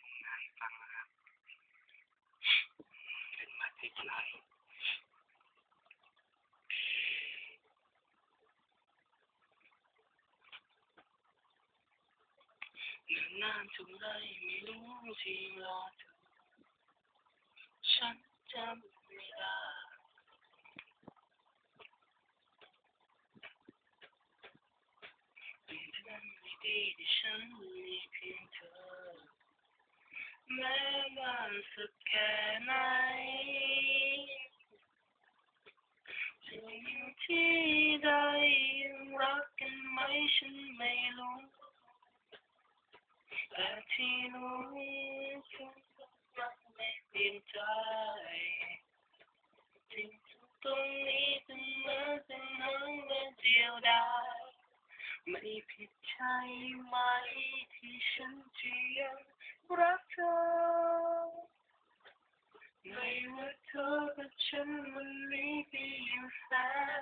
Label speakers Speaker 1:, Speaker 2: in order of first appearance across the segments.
Speaker 1: ลงงานฟังนะครับเป็นมาที่ไหนนานๆเท่าไรไม่รู้ที่รอเธอฉันจำไม่ได้เป็นเพื่อนไม่ดีที่ฉันมีเพียงเธอ แม้นานสักแค่ไหนจะอยู่ที่ใดยังรักกันไหมฉันไม่รู้แต่ที่รู้ฉันรักไม่เปลี่ยนใจที่ตรงนี้เป็นเมื่อนเป็นน้องเดินเดียวดายไม่ผิดใช่ไหมที่ฉันจะยัง รักเธอ ไม่ว่าเธอกับฉันมันมีที่อยู่แส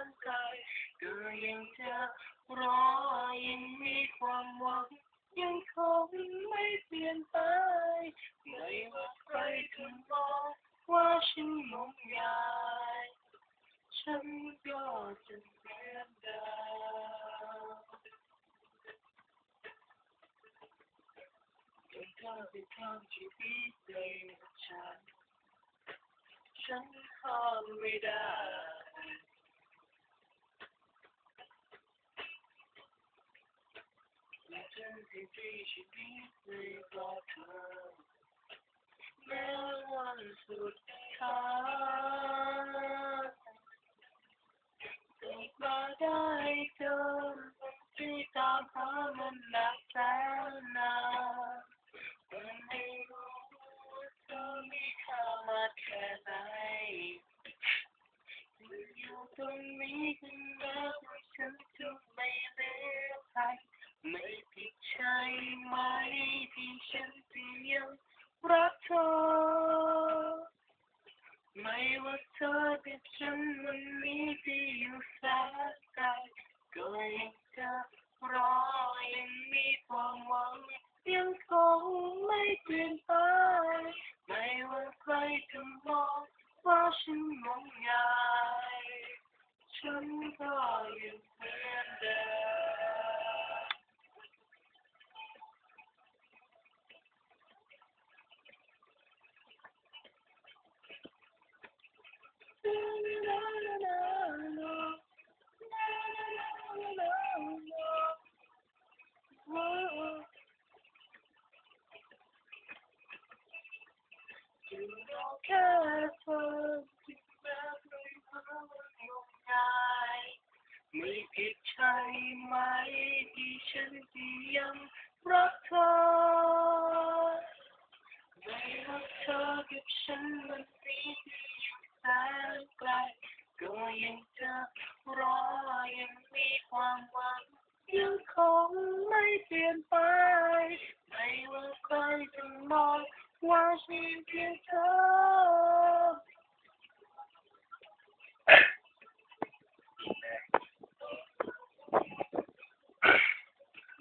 Speaker 1: นไกลก็ยังจะรอยังมีความหวังยังคงไม่เปลี่ยนไปไม่ว่าใครจะมองว่าฉันงมงายฉันก็จะเหมือนเดิม จนเธอไปทำชีวิตในฉันฉันห้ามไม่ ไหมที่ฉันจะยังรักเธอ ไม่ว่าเธอกับฉันมันมีที่อยู่แสนไกลก็ยังจะรอยังมีความหวังยังคงไม่เปลี่ยนไปไม่ว่าใครจะมองว่าฉันงมงายฉันก็ยังเหมือนเดิม แค่เธอที่แม้ไม่รู้ยังไงไม่ผิดใช่ไหมที่ฉันที่ยังรักเธอไม่ว่าเธอกับฉันมันมีที่อยู่แสนไกลก็ยังจะรอ องว่าฉันเพียงเธอ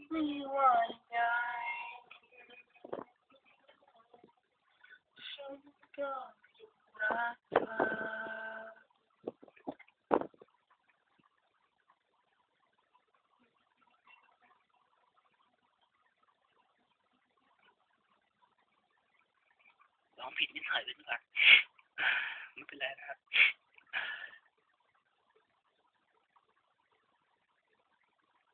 Speaker 1: ไม่ว่าไงฉันก็ยังรักเธอ ร้อง ผิดนิดหน่อยเลยนะครับไม่เป็นไรนะครับ